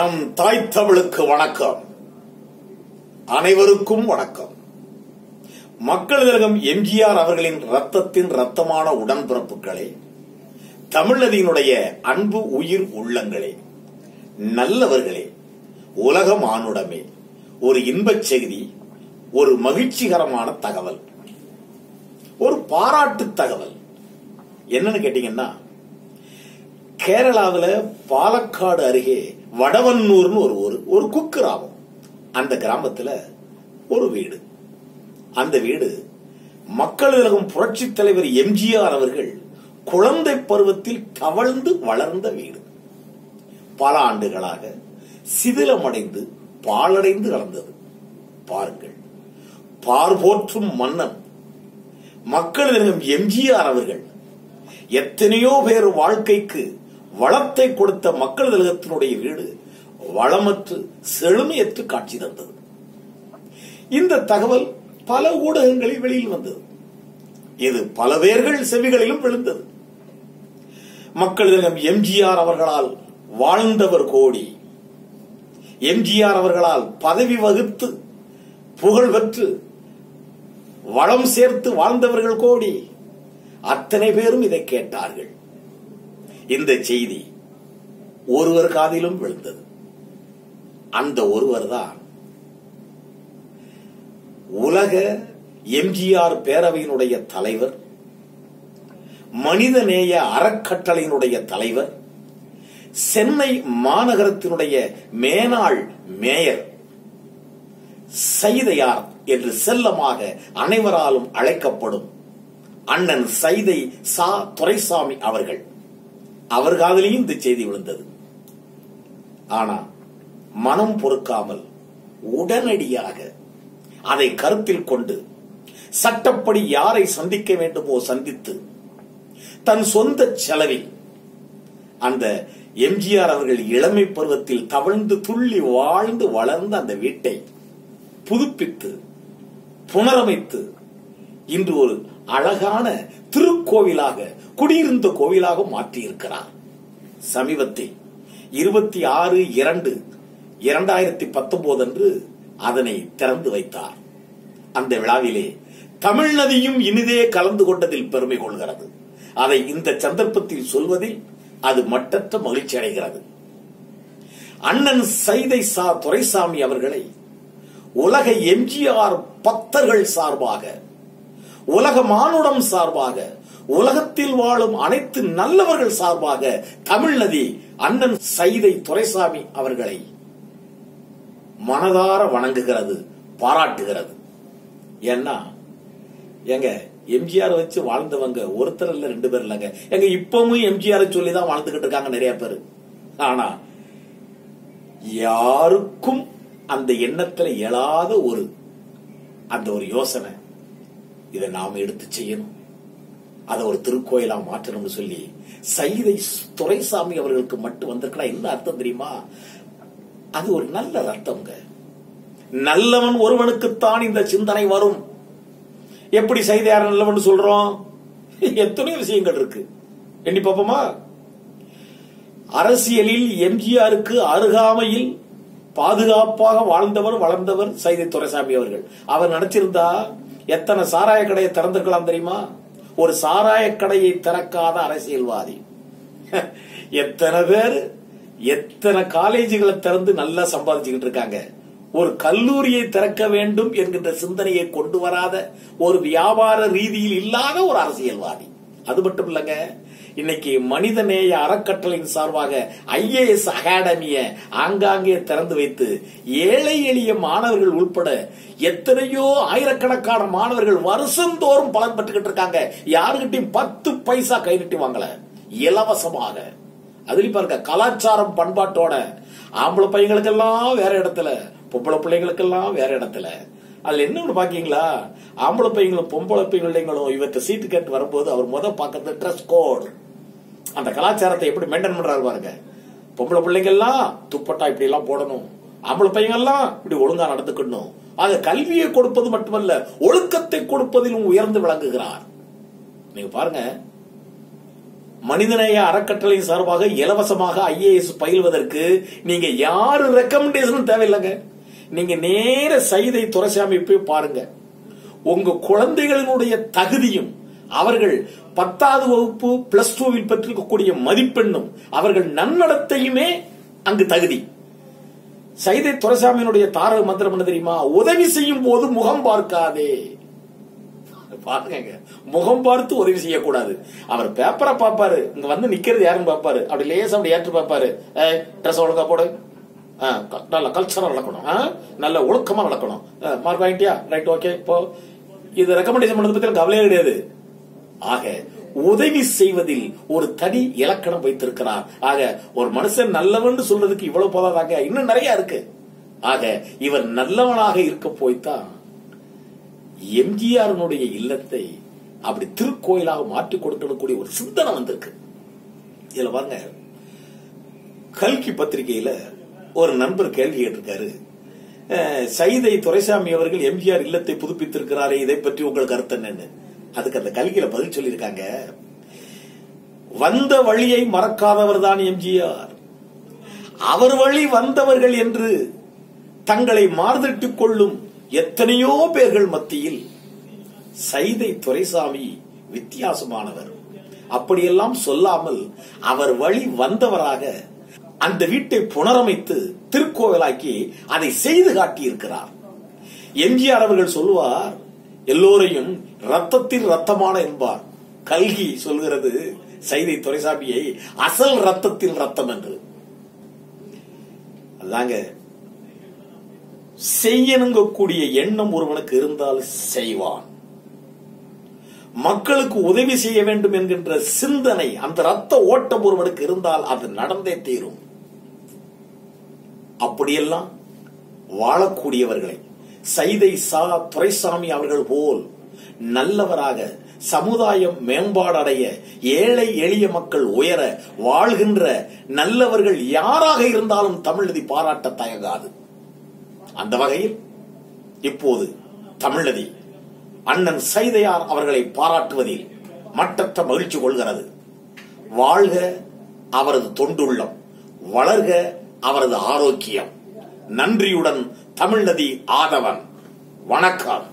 நம் தாய் தமிழுக்கு வணக்கம். அனைவருக்கும் வணக்கம். மக்கள் திலகம் எம்ஜிஆர் அவர்களின் ரத்தத்தின் ரத்தமான உடன்பிறப்புகளே தமிழதியினுடைய அன்பு உயிர் உள்ளங்களே நல்லவர்களே உலக மானுடமே ஒரு இன்பச் செய்தி ஒரு மகிழ்ச்சிகரமான தகவல் ஒரு பாராட்டு தகவல். என்னன்னு கேட்டீங்கன்னா கேரளாவில் பாலக்காடு அருகே வடவன்னூர்னு ஒரு ஊர் ஒரு குக்கிராமம் அந்த கிராமத்துல ஒரு வீடு. அந்த வீடு மக்கள் உலகம் புரட்சி தலைவர் எம்ஜிஆர் அவர்கள் குழந்தை பருவத்தில் கவழ்ந்து வளர்ந்த வீடு. பல ஆண்டுகளாக சிதிலமடைந்து பாழடைந்து கலந்தது பாருங்கள். பார்போற்றும் மன்னன். மக்கள் திலகம் எம்ஜிஆர் அவர்கள் எத்தனையோ பேர் வாழ்க்கைக்கு வளத்தை கொடுத்த மக்கள் திலகத்தினுடைய வீடு வளமற்று செழுமையற்று காட்சி தந்தது. இந்த தகவல் பல ஊடகங்களில் வெளியில் வந்தது. இது பல பேர்கள் செவிகளிலும் விழுந்தது. மக்கள் திலகம் எம்ஜிஆர் அவர்களால் வாழ்ந்தவர் கோடி. எம்ஜிஆர் அவர்களால் பதவி வகுத்து புகழ் பெற்று வளம் சேர்த்து வாழ்ந்தவர்கள் கோடி. அத்தனை பேரும் இதை கேட்டார்கள். இந்த செய்தி ஒருவர் காதிலும் விழுந்தது. அந்த ஒருவர் தான் உலக எம்ஜிஆர் பேரவையினுடைய தலைவர் மனிதநேய அறக்கட்டளையினுடைய தலைவர் சென்னை மாநகரத்தினுடைய மேனாள் மேயர் சைதையார் என்று செல்லமாக அனைவராலும் அழைக்கப்படும் அண்ணன் சைதை சா துரைசாமி அவர்கள். அவர் காதலையும் இந்த செய்தி விழுந்தது. ஆனா மனம் பொறுக்காமல் உடனடியாக அதை கருத்தில் கொண்டு சட்டப்படி யாரை சந்திக்க வேண்டுமோ சந்தித்து தன் சொந்த செலவில் அந்த எம்ஜிஆர் அவர்கள் இளமை பருவத்தில் தவழ்ந்து துள்ளி வாழ்ந்து வளர்ந்த அந்த வீட்டை புதுப்பித்து புனரமைத்து இன்று ஒரு அழகான திருக்கோவிலாக குடியிருந்த கோவிலாக மாற்றியிருக்கிறார். சமீபத்தில் இருபத்தி ஆறு இரண்டு இரண்டாயிரத்தி பத்தொன்பது அன்று அதனை திறந்து வைத்தார். அந்த விழாவிலே தமிழ் நதியும் இனிதே கலந்து கொண்டதில் பெருமை கொள்கிறது. அதை இந்த சந்தர்ப்பத்தில் சொல்வதில் அது மட்டற்ற மகிழ்ச்சி அடைகிறது. அண்ணன் சைதை சா துரைசாமி அவர்களை உலக எம்ஜிஆர் பக்தர்கள் சார்பாக உலக மானுடம் சார்பாக உலகத்தில் வாழும் அனைத்து நல்லவர்கள் சார்பாக தமிழ் நதி அண்ணன் சைதை துரைசாமி அவர்களை மனதார வணங்குகிறது பாராட்டுகிறது. ஏன்னா எங்க எம்ஜிஆர் வச்சு வாழ்ந்தவங்க ஒருத்தர் இல்ல ரெண்டு பேர் இல்லைங்க. எங்க இப்பவும் எம்ஜிஆர் சொல்லி தான் வாழ்ந்துகிட்டு இருக்காங்க நிறைய பேர். ஆனா யாருக்கும் அந்த எண்ணத்துல எழாத ஒரு அந்த ஒரு யோசனை. இதை நாம எடுத்து செய்யணும். அதை ஒரு திருக்கோயிலா மாற்றணும்னு சொல்லி சைதை துரைசாமி அவர்களுக்கு மட்டும் வந்திருக்கலாம் என்ன அர்த்தம் தெரியுமா? அது ஒரு நல்ல அர்த்தம்ங்க. நல்லவன் ஒருவனுக்குத்தான் இந்த சிந்தனை வரும். எப்படி சைதையார் நல்லவன் சொல்றோம்? எத்தனையோ விஷயங்கள் இருக்கு. எண்ணி பார்ப்போமா? அரசியலில் எம்ஜிஆருக்கு அருகாமையில் பாதுகாப்பாக வாழ்ந்தவர் வளர்ந்தவர் சைதை துரைசாமி அவர்கள். அவர் நினைச்சிருந்தா எத்தனை சாராய கடையை திறந்திருக்கலாம் தெரியுமா? ஒரு சாராய கடையை திறக்காத அரசியல்வாதி. எத்தனை பேர் எத்தனை காலேஜுகளை திறந்து நல்லா சம்பாதிச்சுக்கிட்டு இருக்காங்க. ஒரு கல்லூரியை திறக்க வேண்டும் என்கின்ற சிந்தனையை கொண்டு வராத ஒரு வியாபார ரீதியில் இல்லாத ஒரு அரசியல்வாதி. அது மட்டும் இல்லைங்க. இன்னைக்கு மனிதநேய அறக்கட்டளையின் சார்பாக ஐஏஎஸ் அகாடமிய ஆங்காங்கே திறந்து வைத்து ஏழை எளிய மாணவர்கள் உள்பட எத்தனையோ ஆயிரக்கணக்கான மாணவர்கள் வருஷந்தோறும் பலன் பெற்றுக்கிட்டு இருக்காங்க. யாருகிட்டையும் பத்து பைசா கை நீட்டி வாங்கல. இலவசமாக. அதுலயும் பாருங்க கலாச்சாரம் பண்பாட்டோட ஆம்பளை பையங்களுக்கெல்லாம் வேற இடத்துல பொம்பளை பிள்ளைங்களுக்கெல்லாம் வேற இடத்துல. அதுல என்ன ஒண்ணு பாக்கீங்களா? ஆம்பளை பையங்களும் பொம்பளை பையங்களும் இவற்றை சீட்டு கேட்டு வரும்போது அவர் முத பாக்கிறது ட்ரெஸ் கோட் அந்த கலாச்சாரத்தை எப்படி மெயின்டைன் பண்றாரு பாருங்க. பொம்பளை பிள்ளைங்க எல்லாம் துப்பட்டா இப்படி எல்லாம் போடணும். ஆம்பளை பையங்க எல்லாம் இப்படி ஒழுங்கா நடந்துக்கணும். அது கல்வியை கொடுப்பது மட்டுமல்ல ஒழுக்கத்தை கொடுப்பதிலும் உயர்ந்து விளங்குகிறார். நீங்க பாருங்க. மனிதநேய அறக்கட்டளையின் சார்பாக இலவசமாக ஐஏஎஸ் பயில்வதற்கு நீங்க யாரு ரெக்கமெண்டேஷனும் தேவையில்லைங்க. நீங்க நேர சைதை துரைசாமி போய் பாருங்க. உங்க குழந்தைகளினுடைய தகுதியும் அவர்கள் பத்தாவது வகுப்பு பிளஸ் டூவில் பெற்றிருக்கக்கூடிய மதிப்பெண்ணும் அவர்கள் நன்னடத்தையுமே அங்கு தகுதி. சைதை துரைசாமியினுடைய தாரக மந்திரம் என்ன தெரியுமா? உதவி செய்யும் போது முகம் பார்க்காதே. பாருங்க முகம் பார்த்து உதவி செய்யக்கூடாது. அவர் பேப்பரை பார்ப்பாரு. இங்க வந்து நிக்கிறது யாருன்னு பார்ப்பாரு. அப்படி லேசா அப்படி ஏற்று பார்ப்பாரு. ட்ரெஸ் ஒழுங்கா போடு. நல்ல கல்ச்சரா நடக்கணும் ஆ, நல்ல ஒழுக்கமா நடக்கணும் மார்க் வாங்கிட்டியா? ரைட் ஓகே இப்போ இது ரெக்கமெண்டேஷன் பண்ணது பத்தி எனக்கு கவலையே கிடையாது. ஆக உதவி செய்வதில் ஒரு தனி இலக்கணம் வைத்திருக்கிறார். ஆக ஒரு மனுஷன் நல்லவன் சொல்றதுக்கு இவ்வளவு போதாதாங்க? இன்னும் நிறைய இருக்கு. ஆக இவர் நல்லவனாக இருக்க போய்தான் எம்ஜிஆருடைய இல்லத்தை அப்படி திருக்கோயிலாக மாற்றி கொடுக்கக்கூடிய ஒரு சிந்தனை வந்திருக்கு. இதுல பாருங்க கல்கி பத்திரிகையில ஒரு நண்பர் கேள்வி கேட்டிருக்காரு. சைதை துரைசாமி அவர்கள் எம்ஜிஆர் இல்லத்தை புதுப்பித்திருக்கிறாரே இதை பற்றி உங்கள் கருத்து என்னன்னு? அதுக்கு அந்த கல்கியில பதில் சொல்லியிருக்காங்க. வந்த வழியை மறக்காதவர் தான் எம்ஜிஆர். அவர் வழி வந்தவர்கள் என்று தங்களை மார்தட்டிக் கொள்ளும் எத்தனையோ பேர்கள் மத்தியில் சைதை துரைசாமி வித்தியாசமானவர். அப்படியெல்லாம் சொல்லாமல் அவர் வழி வந்தவராக அந்த வீட்டை புனரமைத்து திருக்கோவிலாக்கி அதை செய்து காட்டியிருக்கிறார். எம்ஜிஆர் அவர்கள் சொல்லுவார் எல்லோரையும் ரத்தத்தில் ரத்தமான என்பார். கல்கி சொல்கிறது சைதை துரைசாமியை அசல் ரத்தத்தில் ரத்தம் என்று. அதாங்க செய்யணுங்கக்கூடிய எண்ணம் ஒருவனுக்கு இருந்தால் செய்வான். மக்களுக்கு உதவி செய்ய வேண்டும் என்கின்ற சிந்தனை அந்த ரத்த ஓட்டம் ஒருவனுக்கு இருந்தால் அது நடந்தே தீரும். அப்படியெல்லாம் வாழக்கூடியவர்களை சைதை சா துரைசாமி அவர்கள் போல் நல்லவராக சமுதாயம் மேம்பாடடைய ஏழை எளிய மக்கள் உயர வாழ்கின்ற நல்லவர்கள் யாராக இருந்தாலும் தமிழதி பாராட்ட தயங்காது. அந்த வகையில் இப்போது தமிழதி அண்ணன் சைதையார் அவர்களை பாராட்டுவதில் மட்டற்ற மகிழ்ச்சி கொள்கிறது. வாழ்க அவரது தொண்டுள்ளம் வளர்க அவரது ஆரோக்கியம். நன்றியுடன் தமிழ்நதி ஆதவன். வணக்கம்.